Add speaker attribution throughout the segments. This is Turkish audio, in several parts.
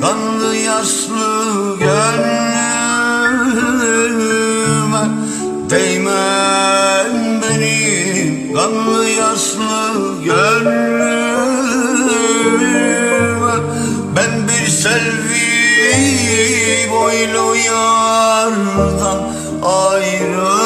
Speaker 1: Kanlı yaslı gönlüme Değmen benim kanlı yaslı gönlüme Ben bir selvi boylu yardan ayrıldım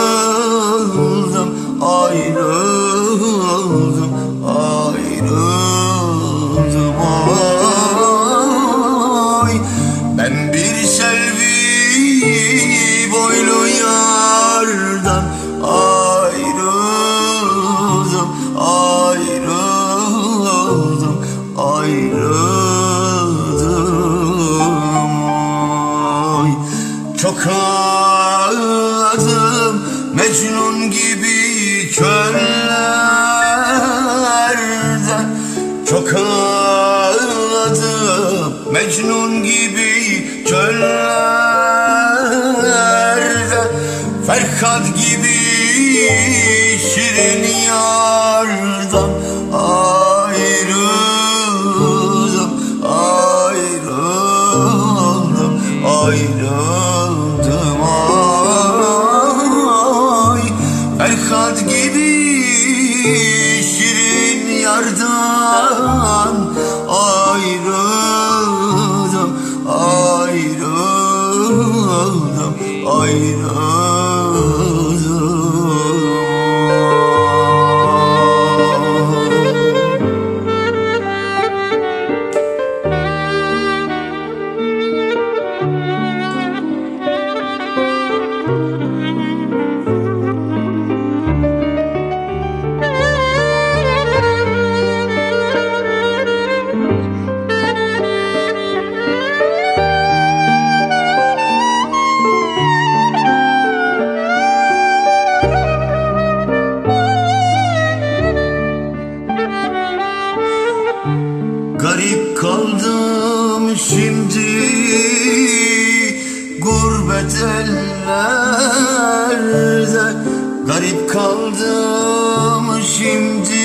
Speaker 1: Ayrıldım, ay Çok ağladım Mecnun gibi çöllerde Çok ağladım Mecnun gibi çöllerde Ferhat gibi şirin yardan Ferhat gibi şirin yardan Ayrıldım, ayrıldım, ayrıldım Şimdi gurbet ellerde Garip kaldım. Şimdi